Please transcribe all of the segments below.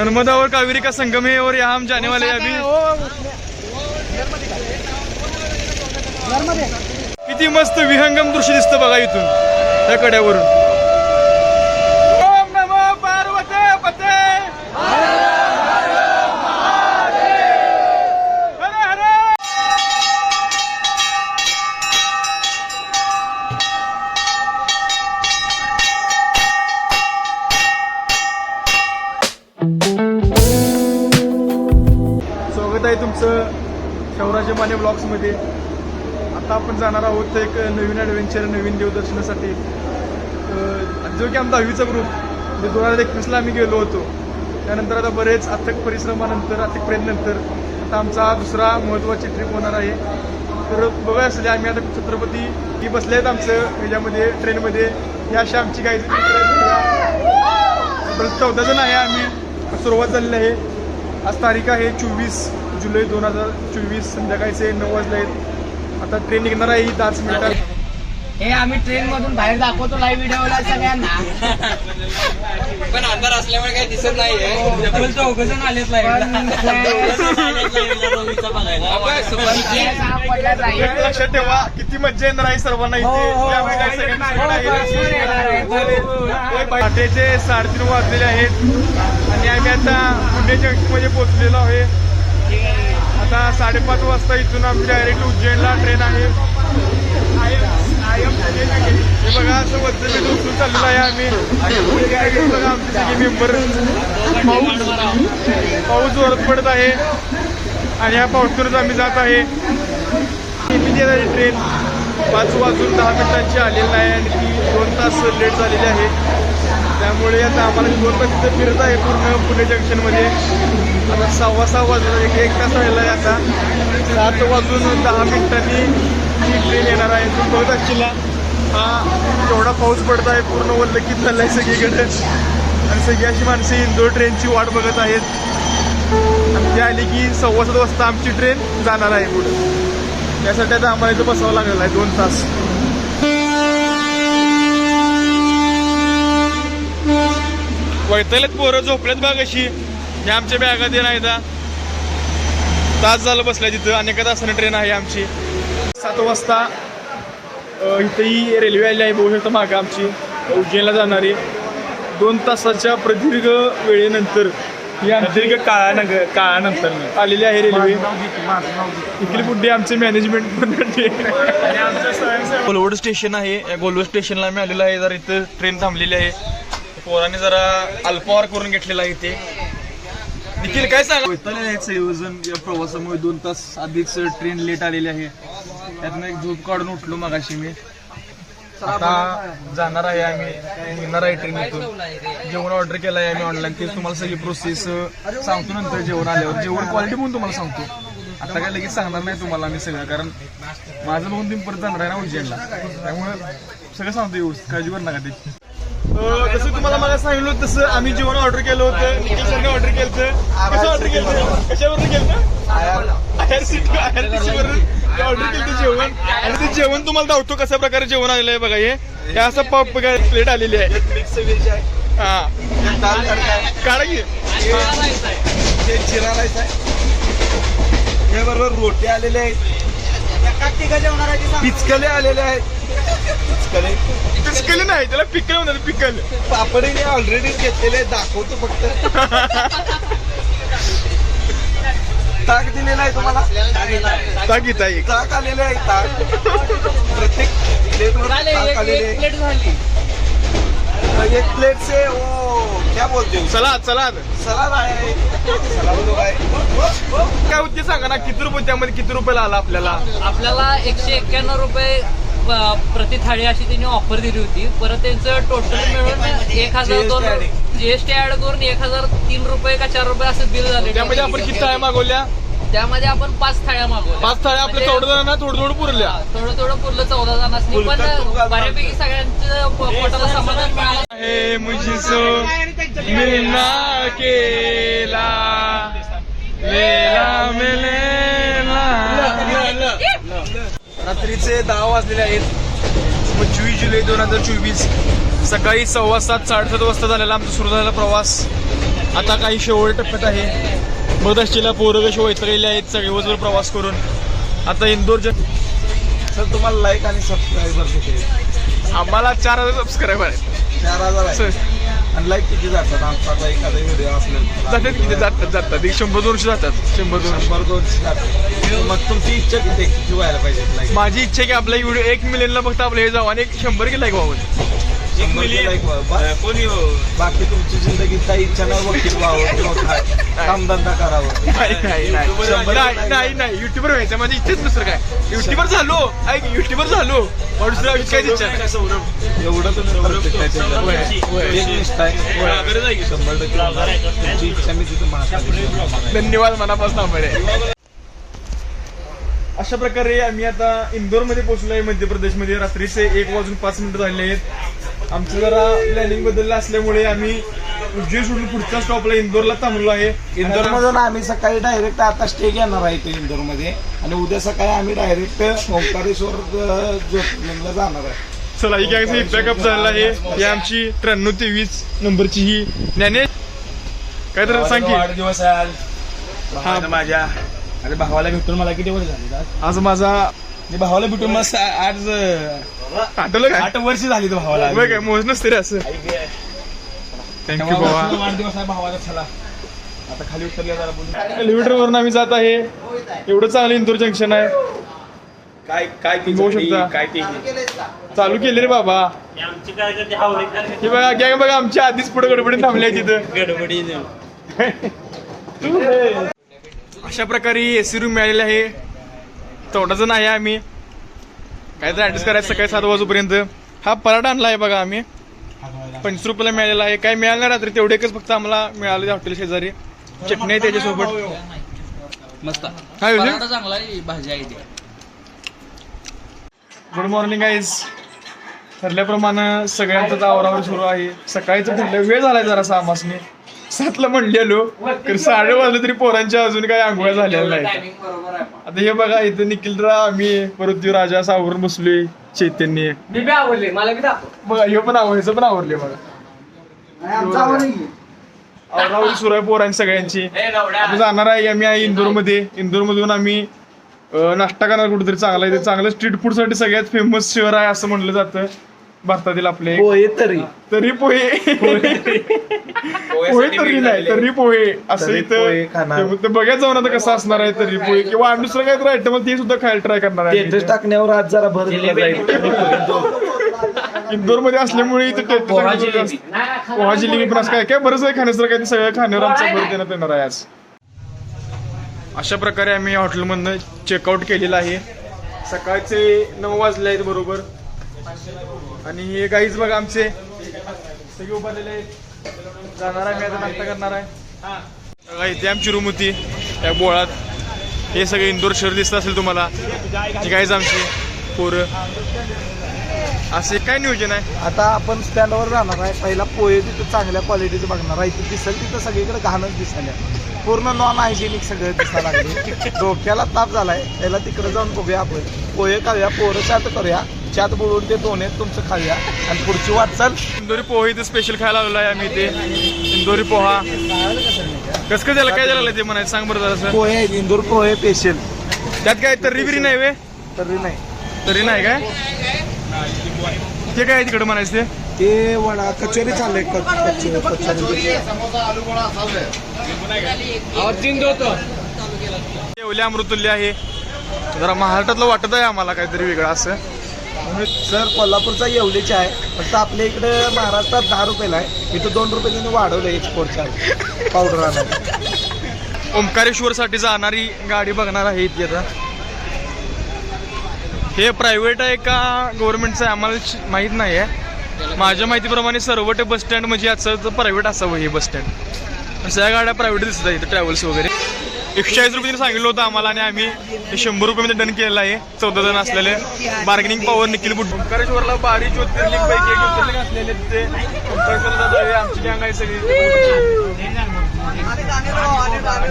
नर्मदा और कावेरी का संगम है और यहाँ हम जाने वाले हैं अभी। किती मस्त विहंगम दृश्य दिसतं बघा इथून त्या कड्यावरून. आहे तुमचं शौराजे माने ब्लॉग्समध्ये. आता आपण जाणार आहोत एक नवीन ॲडव्हेंचर नवीन देवदर्शनासाठी जो की आमचा दहावीचा ग्रुप म्हणजे दोन हजार एकवीसला आम्ही गेलो होतो. त्यानंतर आता बरेच अथक परिश्रमानंतर अथक प्रयत्नानंतर आता आमचा हा दुसरा महत्त्वाची ट्रिप होणार आहे. तर बघा असले आम्ही आता छत्रपती ही बसले आहेत आमचं याच्यामध्ये ट्रेनमध्ये ही अशा आमची काही चौदा जण आहे आम्ही. सुरुवात झालेली आहे. आज तारीख आहे चोवीस. जुलै दोन हजार चोवीस संध्याकाळचे नऊ वाजले आहेत. आता ट्रेन निघणार आहे ही दहाच मिनिटात हे आम्ही ट्रेन मधून बाहेर दाखवतो लाईव्ह व्हिडिओला सगळ्यांना. पण अंधार असल्यामुळे काही दिसत नाहीये. पण चौघजण आलेत एक लक्षात ठेवा किती मज्जा येणार आहे सर्वांना इथे. हो, हो, हो. पहाटेचे साडेतीन वाजलेले आहेत. आणि आम्ही आता पुणे जंक्शनमध्ये पोहोचलेलो आहे. आता साडेपाच वाजता इथून आमची डायरेक्ट उज्जैनला ट्रेन आहे. हे बघा असं वरचं मी उचलून चाललेलं आहे आम्ही. बघा आमचे सगळे मेंबर पाऊस पाऊस वरत पडत आहे. आणि या पावसातूनच आम्ही जात आहे. ट्रेन पाच वाजून दहा मिनिटांची आलेली आहे आणि ती दोन तास लेट झालेली आहे. त्यामुळे आता आम्हाला दोन तास तिथे फिरत आहे पूर्ण पुणे जंक्शनमध्ये. आता सव्वा सहा वाजला एक एक तास राहिला आहे आता. सात वाजून दहा मिनिटांनी ही ट्रेन येणार आहे. तू बघत असशील हा एवढा पाऊस पडत आहे पूर्ण वल्लकीत चाललं आहे सगळीकडे. आणि सगळी अशी माणसे इंदोर ट्रेनची वाट बघत आहेत. आणि ती आली की सव्वा सात वाजता आमची ट्रेन जाणार आहे पुढे. त्यासाठी आता आम्हाला इथं बसावं लागलेलं आहे दोन तास. वैतलेत पोरं झोपलेत बघ अशी. हे आमच्या बॅगा दे नाही तास झालं बसल्या तिथं. अनेक तासाने ट्रेन आहे आमची. सात वाजता अ, इथंही रेल्वे आली आहे बघू शकता मागं आमची. उज्जैनला जाणारी दोन तासाच्या प्रदीर्घ वेळेनंतर ही दीर्घ काळानंतर काळानंतर. आलेली आहे रेल्वे इकडे पुढे आमचे मॅनेजमेंट गोलवड स्टेशन आहे. या गोलवड स्टेशनला आम्ही आलेलो आहे. जरा इथं ट्रेन थांबलेली आहे. पोराने जरा अल्पावर करून घेतलेला आहे इथे. निखिल काय सांग? वैतागलेले आहेत संयोजन या प्रवासामुळे दोन तास आधीच ट्रेन लेट आलेली आहे. त्यातनं एक झोप काढून उठलो मगाशी मी. आता जाणार आहे आम्ही येणार आहे ट्रेन इथून. जेवण ऑर्डर केलं आहे आम्ही ऑनलाईन ते तुम्हाला सगळी प्रोसेस सांगतो नंतर जेवण आल्यावर. जेवण क्वालिटी म्हणून तुम्हाला सांगतो. आता काय लगेच सांगणार नाही तुम्हाला मी सगळं कारण माझं बघून तुम्ही परत जाणार आहे ना उज्जैनला. त्यामुळे सगळं सांगतो व्यवस्थित. काळजी करू नका ते. जसं तुम्हाला मला सांगितलं होतं तसं आम्ही जेवण ऑर्डर केलं होतं. निखिल सरने ऑर्डर केलं कसं ऑर्डर केलं? कशावर केलं ऑर्डर केलं जेवण. आणि ते जेवण तुम्हाला दावतो कशा प्रकारे जेवण आलेलं आहे बघा हे. असं पप प्लेट आलेली आहे. हा. काढा की. जिरा राईस आहे. बरोबर रोटे आलेले आहेत पिचकले आलेले आहेत. पिचकले? पिकल नाही त्याला पिकल म्हणतात पिकल. पापडीने ऑलरेडी घेतलेले आहेत, दाखवतो फक्त. ताक दिलेला आहे तुम्हाला? ताकीत आहे. ताक आलेले आहे ताक. प्रत्येक प्लेटवर ताक आलेले आहे. एक प्लेट से वो क्या बोलते हो? सलाद आहे सलाद आहे. काय होते सांगा ना किती रुपये त्यामध्ये किती रुपयाला आला आपल्याला? आपल्याला एकशे एक्क्याण्णव रुपये प्रति थाळी अशी त्यांनी ऑफर दिली होती. परत त्यांचं टोटल मिळून एक हजार दोन जीएसटी ऍड करून एक हजार तीन रुपये का चार रुपये असं बिल झाले. त्यामध्ये आपण किती थाळ्या मागवल्या? त्यामध्ये आपण पाच थाळ्या मागवल्या. पाच थाळ्या आपल्या चौदा जणांना थोडं थोडं पुरल्या. थोडं थोडं पुरलं चौदा जणांनी पण बऱ्यापैकी सगळ्यांचं पोटाला समाधान मिळालं. हे मुझसो मिलना केला. लेला मिलेला रात्रीचे दहा वाजलेले आहेत. पंचवीस जुलै दोन हजार चोवीस. सकाळी सव्वा सात साडेसात वाजता झालेला आमचा सुरू झालेला प्रवास. आता काही शेवट टप्प्यात आहे. असलेल्या पोरं कशी वैतरलेले आहेत सगळे दिवसभर प्रवास करून. आता इंदोर जन सर तुम्हाला लाईक आणि सबस्क्रायबर किती आम्हाला चार हजार सबस्क्रायबर आहेत. चार हजार आणि लाईक किती जातात? आमचा एखादा व्हिडिओ जातात किती? जातात जातात. एक शंभर दोनशे जातात. शंभर दोनशे. शंभर दोनशे जातात. मग तुमची इच्छा किती? किती व्हायला पाहिजे लाईक माझी इच्छा की आपला व्हिडिओ एक मिलियनला फक्त आपलं हे जाऊ आणि एक शंभर की लाईक व्हावं. कोणी बाकी तुमची जिंदगीत काही इच्छा नाही वकील व्हावं किंवा काय कामधंदा करावं. नाही नाही नाही. शंभर नाही नाही नाही. युट्यूबर व्हायचं माझी इच्छाच दुसरं काय? युट्यूबर झालो. ऐक युट्यूबर झालो. पण आयुष्यात काहीच इच्छा. नाही एवढं तुम्ही शंभर टक्के इच्छा मी तिथं धन्यवाद मनापासून आंबेडे अशा प्रकारे आम्ही आता इंदोरमध्ये पोहोचलो आहे मध्य प्रदेशमध्ये. रात्रीचे एक वाजून पाच मिनिटं झाले आहेत. आमचं जरा प्लॅनिंग बदललं असल्यामुळे आम्ही उज्जैन सोडून पुढच्या स्टॉपला इंदोरला थांबलो आहे. इंदोर मधून आम्ही सकाळी डायरेक्ट आता स्टे घेणार आहे इथे इंदोरमध्ये आणि उद्या सकाळी आम्ही डायरेक्ट ओंकारेश्वर ज्योतिर्लिंगला जाणार आहे. चला ही काय पॅकअप झालेला आहे. ही आमची त्र्याण्णव तेवीस नंबरची ही ज्ञानेश. काय तर सांग की. वाढदिवस आहे आज. हा. भावाला माझ्या अरे भावाला भेटून मला किती वर्ष झाली आज? माझा मी भावाला भेटून मस्त आज आठवलं काय आठ वर्ष झाली तर भावाला बघ काय मोज नसते रे असं थँक्यू वाढदिवस आहे भावाला चला. आता खाली उतरल्या जरा बोलू. एलिव्हेटर वरून आम्ही जात आहे. एवढं चांगलं इंदोर जंक्शन आहे. काय काय ती बघू शकता. काय ती? चालू केले रे बाबा. हे बघा गॅंग बघा आमच्या आधीच पुढे गडबडीत थांबले तिथं. अशा प्रकारे एसी रूम मिळालेली आहे. तेवढाच नाही आम्ही. काय तर ऍडजस्ट करायचं सकाळी सात वाजूपर्यंत. हा पराठा आणला आहे बघा आम्ही. पंचवीस रुपयाला मिळालेला आहे. काय मिळालं नाही रात्री तेवढे एकच फक्त आम्हाला मिळालं हॉटेल शेजारी. चटणी आहे त्याच्यासोबत. मस्त. काय चांगला आहे भाजी आहे ती. गुड मॉर्निंग गाईज ठरल्याप्रमाणे सगळ्यांचं आवरावर सुरू आहे. सकाळीचं ठरलं वेळ झालाय जरा सामासने सातला म्हणलेलो. तर साडे वाजले तरी पोरांच्या अजून काही आंघोळ्या झालेल्या नाही आता हे बघा इथं निखिल आम्ही परत त्यो राजा सावरून बसलोय चैतन्य. मी बी आवडले मला बी दाखव. बघा हे पण आवडायचं पण आवडले बघा. आवरावर सुरू आहे पोरांची सगळ्यांची. आता जाणार आहे आम्ही आहे इंदोरमध्ये इंदोर मधून आम्ही नाश्ता करणार कुठेतरी चांगला आहे ते. चांगलं स्ट्रीट फूडसाठी सगळ्यात फेमस शहर आहे असं म्हणलं जातं. भारतातील आपले पोहे तरी. तरी पोहे. पोहे तरी नाही तरी पोहे. असं तरी पोहे इथं खाणार. ते- जाऊन आता कसं असणार आहे तरी पोहे. किंवा आम्ही दुसरं काहीतरी आयटम ते सुद्धा खायला ट्राय करणार आहे स्टेटस टाकण्यावर आज जरा भर दिला जाईल. इंदोरमध्ये असल्यामुळे इथं टेस्ट पोहा जिलेबी. पण असं काय काय बरंच आहे खाण्याचं काय ते सगळं खाण्यावर आमचा भर देण्यात येणार आहे आज. अशा प्रकारे आम्ही हॉटेलमधनं चेकआउट केलेलं आहे. सकाळचे नऊ वाजले आहेत बरोबर. आणि हे गाईज बघा आमचे. सगळे उभारलेले आहेत. जाणार आहे मी आता नाश्ता करणार आहे. बघा, इथे आमची रूम होती त्या बोळात. हे सगळे इंदोर शहर दिसत असेल तुम्हाला. ही गाईज आमची पोरं. असे काय नियोजन आहे? आता आपण स्टँडवर राहणार आहे. पहिला पोहे तिथं चांगल्या क्वालिटीचं बघणार आहे. तिथे दिसेल तिथं सगळीकडे घाणच दिसायला पूर्ण नॉन हायजेनिक सगळं दिसायला लागले डोक्याला ताप झालाय. पहिला तिकडे जाऊन बघूया आपण. पोहे खाऊया पोरं चाट करूया. चात बोलून ते दोन आहेत तुमचं खाऊया. आणि पुढची वाटचाल इंदोरी पोहा इथे स्पेशल खायला आलेलो आहे आम्ही इथे. इंदोरी पोहा. कस कसं त्याला काय झालं ते म्हणायचं सांग बरं जरासं. पोहे आहेत इंदोर पोहे स्पेशल त्यात काय तर्री बिरी नाही वे? तरी नाही. तरी नाही काय? ते काय आहे तिकडे म्हणायचं ते? ते वडा कचोरी चाललंय क- कचोरी कचोरी येवले अमृतुल्य आहे. जरा महाराष्ट्रातलं वाटत आहे आम्हाला काहीतरी वेगळं असं. सर कोल्हापूरचा येवलेचा आहे. फक्त आपल्या इकडे महाराष्ट्रात दहा रुपयाला आहे. इथं दोन रुपये त्यांनी वाढवलं एक्सपोर्ट चार्ज पावडर आणा ओंकारेश्वर साठी जाणारी गाडी बघणार आहे इथे आता. हे प्रायव्हेट आहे का गव्हर्नमेंटचं आहे? आम्हाला माहीत नाही आहे. माझ्या माहितीप्रमाणे सर्वटे बस स्टँड म्हणजे याचं प्रायव्हेट असावं हे बस स्टँड सगळ्या गाड्या प्रायव्हेट दिसत आहेत इथं ट्रॅव्हल्स वगैरे. एकशे ऐंशी रुपये सांगितलं होतं आम्हाला आणि आम्ही हे शंभर रुपयामध्ये डन केलेला आहे. चौदा जण असलेले. बार्गेनिंग पॉवर निखिल बुट ओंकारेश्वरला बारी ज्योतिर्लिंग पैकी एक ज्योतिर्लिंग असलेले ते. ओंकारेश्वरला आमची गँग आहे सगळी.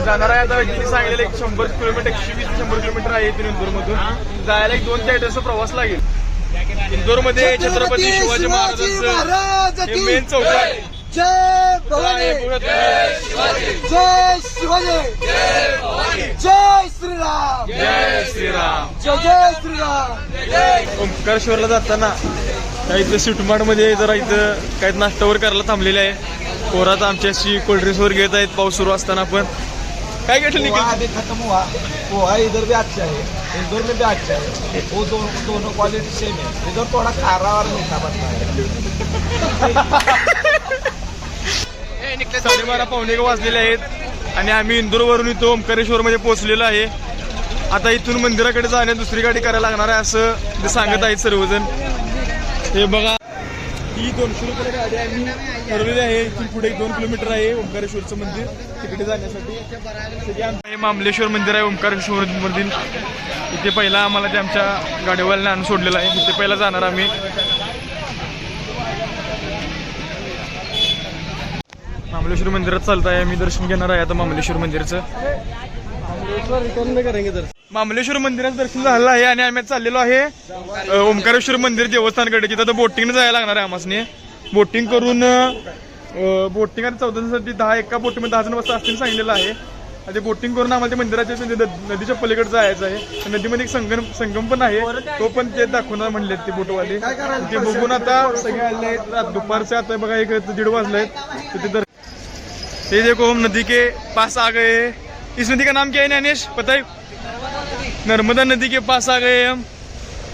जाणार आहे आता व्यक्तीने सांगितलेलं एक शंभर किलोमीटर एकशे वीस शंभर किलोमीटर आहे इथून इंदूरमधून. जायला एक दोन ते तासचा प्रवास लागेल. इंदूरमध्ये छत्रपती शिवाजी महाराजांचं हे मेन चौक आहे जय भवानी। जय शिवाजी। जय श्रीराम। जय श्रीराम। जय जय श्रीराम। ओंकारेश्वरला जाताना काही इथं सुटमाडमध्ये जरा इथं काही नाश्तावर करायला थांबलेले आहे. पोरात आमच्याशी कोल्ड्रिंक्सवर घेत आहेत. पाऊस सुरू असताना पण. काय घेतलं अभी खत्म हुआ. पोहा इधर भी अच्छा है इंदौर में भी अच्छा है वो दोनों दोनों क्वालिटी सेम है इधर थोड़ा खारा और मीठा बनता है. साडेबारा पावणे एक वाजलेले आहेत. आणि आम्ही इंदूरवरून इथं ओंकारेश्वरमध्ये पोहोचलेलो आहे. आता इथून मंदिराकडे जाण्या दुसरी गाडी करायला लागणार आहे असं ते सांगत आहेत सर्वजण. हे बघा ही दोनशे रुपये गाडी आम्ही ठरवलेली आहे इथून पुढे दोन किलोमीटर आहे ओंकारेश्वरचं मंदिर तिकडे जाण्यासाठी. हे मामलेश्वर मंदिर आहे ओंकारेश्वर मंदिर. इथे पहिला आम्हाला ते आमच्या गाडीवाल्याने आणून सोडलेलं आहे. इथे पहिला जाणार आम्ही. महाबलेश्वर मंदिरात चालत आहे मी दर्शन घेणार आहे आता मामलेश्वर मंदिरचं. मामलेश्वर मंदिराचं दर्शन झालेलं आहे आणि आम्ही चाललेलो आहे ओंकारेश्वर मंदिर देवस्थानकडे तिथं आता बोटिंग जायला लागणार आहे आम्हाला बोटिंग करून बोटिंग आता चौदासाठी दहा एका बोटीमध्ये दहा जण वाजता असतील सांगितलेलं आहे. आणि ते बोटिंग करून आम्हाला ते मंदिराच्या नदीच्या पलीकडे जायचं आहे. नदीमध्ये एक संगम संगम पण आहे. तो पण ते दाखवणार म्हणले ते बोटवाले. ते बघून आता सगळे आले आहेत. दुपारचे आता बघा एक दीड वाजले आहेत ये देखो हम नदी के पास आ गए हैं। इस नदी का नाम क्या है न्यानेश पता है नर्मदा नदी के पास आ गए हम।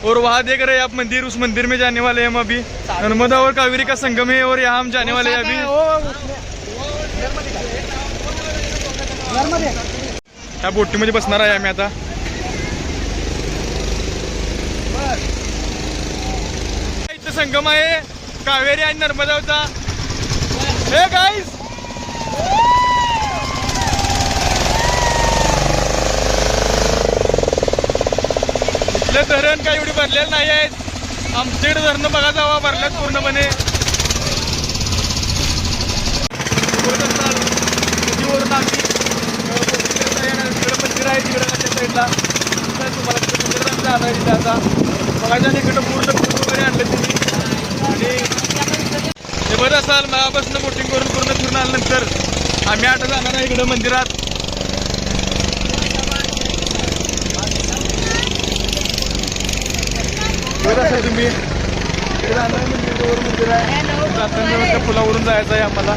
और वहाँ देख रहे हैं आप मंदिर, उस मंदिर में जाने वाले हैं हम अभी। नर्मदा और कावेरी का संगम है और यहाँ हम जाने वाले हैं अभी। ह्या बोटीमध्ये बसणार आहे आम्ही आता। इथं संगम आहे कावेरी आणि नर्मदाचा हे गाईस इथले धरण काही एवढी भरलेलं नाही आहेत आमच्याकडे धरणं बघा जावा भरल्यात पूर्णपणे. नदीवरून आम्ही तिकडं मंदिर आहे तिकडं त्या साईडला तुम्हाला मंदिरात जाणार तिथे आता बघायच्या इकडं पूर्ण वगैरे आणलं तुम्ही आणि हे असाल मगापासून बोटिंग करून पूर्ण फिरून आल्यानंतर आम्ही आता जाणार आहे इकडं मंदिरात. तुम्ही. आहे मंदिरावर मंदिर आहे जाताना पुलावरून जायचं आहे आम्हाला.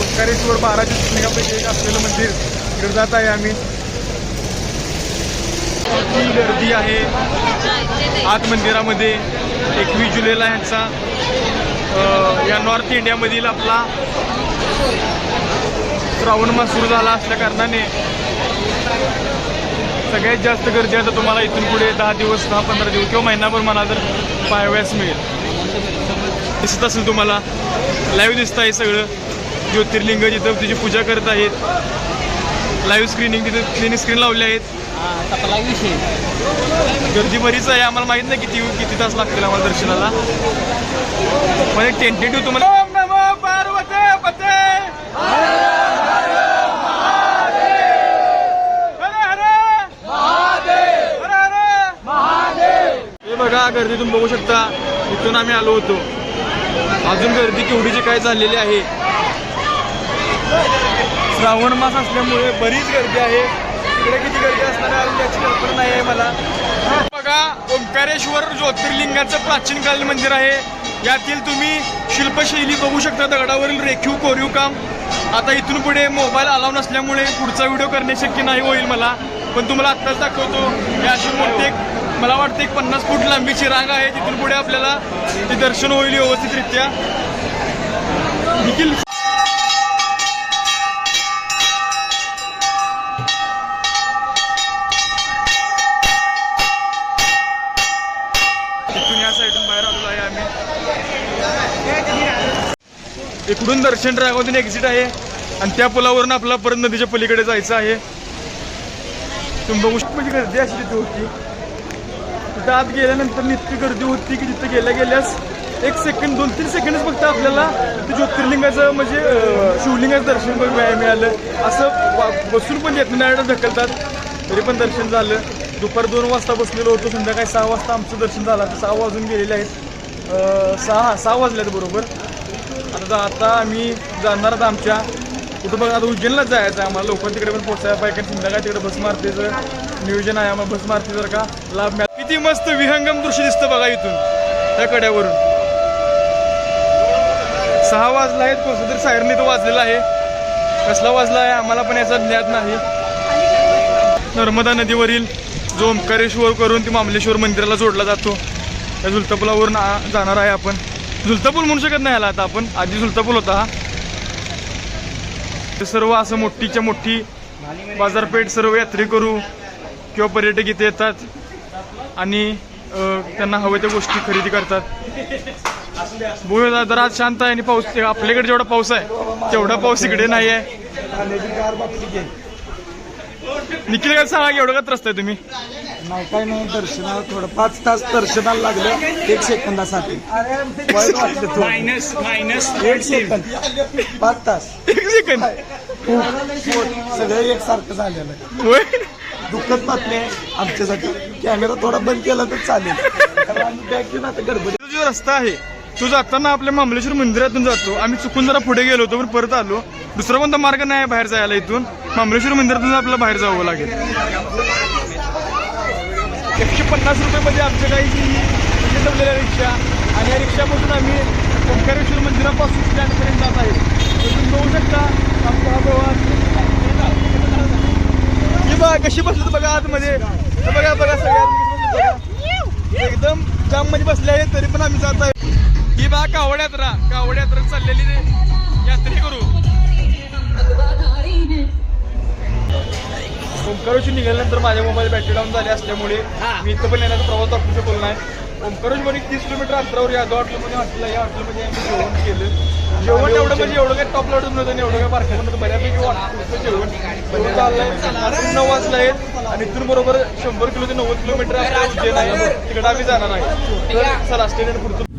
ओंकारेश्वर बारा ज्योतिर्लिंगापैकी एक असलेलं मंदिर इकडे जात आहे आम्ही. गर्दी आहे आत मंदिरामध्ये एकवीस जुलैला ह्यांचा अ, या नॉर्थ इंडियामधील आपला श्रावण मास सुरू झाला असल्या कारणाने सगळ्यात जास्त गर्दी आता तुम्हाला इथून पुढे दहा दिवस दहा पंधरा दिवस किंवा महिनाभर मला जर पाहाव्यास मिळेल. दिसत असेल तुम्हाला. लाईव्ह दिसत आहे सगळं. ज्योतिर्लिंग जिथं तिची पूजा करत आहेत. लाईव्ह स्क्रीनिंग तिथे क्लिनिक स्क्रीन लावले आहेत. गर्दी बरीच आहे. आम्हाला माहीत नाही किती किती तास लागतील आम्हाला दर्शनाला. पण एक टेंटेटिव्ह तुम्हाला बघा गर्दी तुम्ही बघू शकता इथून आम्ही आलो होतो. अजून गर्दी केवढीची काय झालेली आहे? श्रावण मास असल्यामुळे बरीच गर्दी आहे. इकडे किती गर्दी असणार आहे याची कल्पना नाही आहे मला. बघा ओंकारेश्वर ज्योतिर्लिंगाचं प्राचीन कालीन मंदिर आहे. यातील तुम्ही शिल्पशैली बघू शकता दगडावरील रेखीव कोरीव काम. आता इथून पुढे मोबाईल अलाव नसल्यामुळे पुढचा व्हिडिओ करणे शक्य नाही होईल मला. पण तुम्हाला आत्ताच दाखवतो हे अशी मोठी मला वाटतं एक पन्नास फूट लांबीची रांग आहे तिथून पुढे आपल्याला ते दर्शन होईल व्यवस्थितरित्या. देखील या बाहेर आहे आम्ही. इकडून दर्शन रागावतून एक्झिट आहे. आणि त्या पुलावरून आपला परत नदीच्या पलीकडे जायचं आहे. तुम्ही बघू म्हणजे गर्दी अशी तिथे होती. तिथं आत गेल्यानंतर नित्य गर्दी होती की तिथं गेल्या गेल्यास एक सेकंड दोन तीन सेकंडच फक्त आपल्याला ते ज्योतिर्लिंगाचं म्हणजे शिवलिंगाचं दर्शन बघ मिळालं. असं वा- बसून पण येत नाही. ढकलतात. तरी पण दर्शन झालं. दुपार दोन वाजता बसलेलो होतो. संध्याकाळी सहा वाजता आमचं दर्शन झालं. आता सहा वाजून गेलेले आहेत. सहा सहा वाजल्यात बरोबर. आता आता आम्ही जाणार आता आमच्या. कुठं बघा आता उज्जैनलाच जायचं आहे. आम्हाला लवकर तिकडे पण पोचायला पाहिजे. कारण संध्याकाळी तिकडे बस मारतीचं नियोजन आहे. आम्हाला बस मारती जर का. लाभ मिळाला किती मस्त विहंगम दृश्य दिसतं बघा इथून त्या कड्यावरून. सहा वाजला आहेत कोणतं तरी सायरनी तो वाजलेला आहे. कसला वाजला आहे आम्हाला पण याचा ज्ञात नाही. नर्मदा नदीवरील जो ओंकारेश्वर करून ती मामलेश्वर मंदिराला जोडला जातो. त्या झुलतापुलावरून आ- जाणार आहे आपण. झुलतापूल म्हणू शकत नाही आला आता आपण. आधी झुलतापूल होता हा. ते सर्व असं मोठीच्या मोठी बाजारपेठ सर्व यात्रेकरू किंवा पर्यटक इथे येतात. आणि त्यांना हव्या त्या गोष्टी खरेदी करतात. बघूया जरा आज शांत आहे आणि पाऊस आपल्याकडे जेवढा पाऊस आहे तेवढा पाऊस इकडे नाही आहे निखिल काय सांगा एवढं का त्रस्त आहे तुम्ही? नाही काय नाही दर्शनाला थोडं पाच तास दर्शनाला लागलं एक सेकंदासाठी. मायनस मायनस एक सेकंद. पाच तास. एक सेकंद? खूप सगळं एकसारखं झालेलं. दुःखद बातमी आहे आमच्यासाठी. कॅमेरा थोडा बंद केला तर चालेल. कारण आम्ही बॅग घेऊन आता गडबड जो रस्ता आहे तो जाताना आपल्या मामलेश्वर मंदिरातून जातो. आम्ही चुकून जरा पुढे गेलो होतो पण परत आलो. दुसरा कोणता मार्ग नाही आहे बाहेर जायला इथून? मामलेश्वर मंदिरातून आपल्याला बाहेर जावं लागेल. एकशे पन्नास रुपये मध्ये आमच्या काही जमलेल्या रिक्षा. आणि या रिक्षामधून आम्ही ओंकारेश्वर मंदिरापासून स्टँडपर्यंत जात आहे. तुम्ही बघू शकता आमचा हा प्रवास बघा कशी बसली बघा आतमध्ये. बघा बघा सगळ्यात एकदम जाममध्ये बसले आहे तरी पण आम्ही जात आहे. ही बघा कावड यात्रा. कावड यात्रा चाललेली यात्रे करू. ओंकारोशी निघाल्यानंतर माझ्या मोबाईल बॅटरी डाऊन झाली असल्यामुळे मी इथं पण येण्याचा प्रवास दाखवू शकलो नाही. ओंकारोशमध्ये तीस किलोमीटर अंतरावर या हॉटेलमध्ये हॉटेल या हॉटेलमध्ये आम्ही जेवण केलं. जेवण एवढं म्हणजे एवढं काही टॉप लॉट नव्हतं एवढं काही बारकाईचं नव्हतं. बऱ्यापैकी वाटतं जेवण. जेवण चाललंय नऊ वाजला आहेत आणि इथून बरोबर शंभर किलो ते नव्वद किलोमीटर आपल्या उज्जैन आहे. तिकडे आम्ही जाणार आहे. तर चला स्टेडियम पुढचं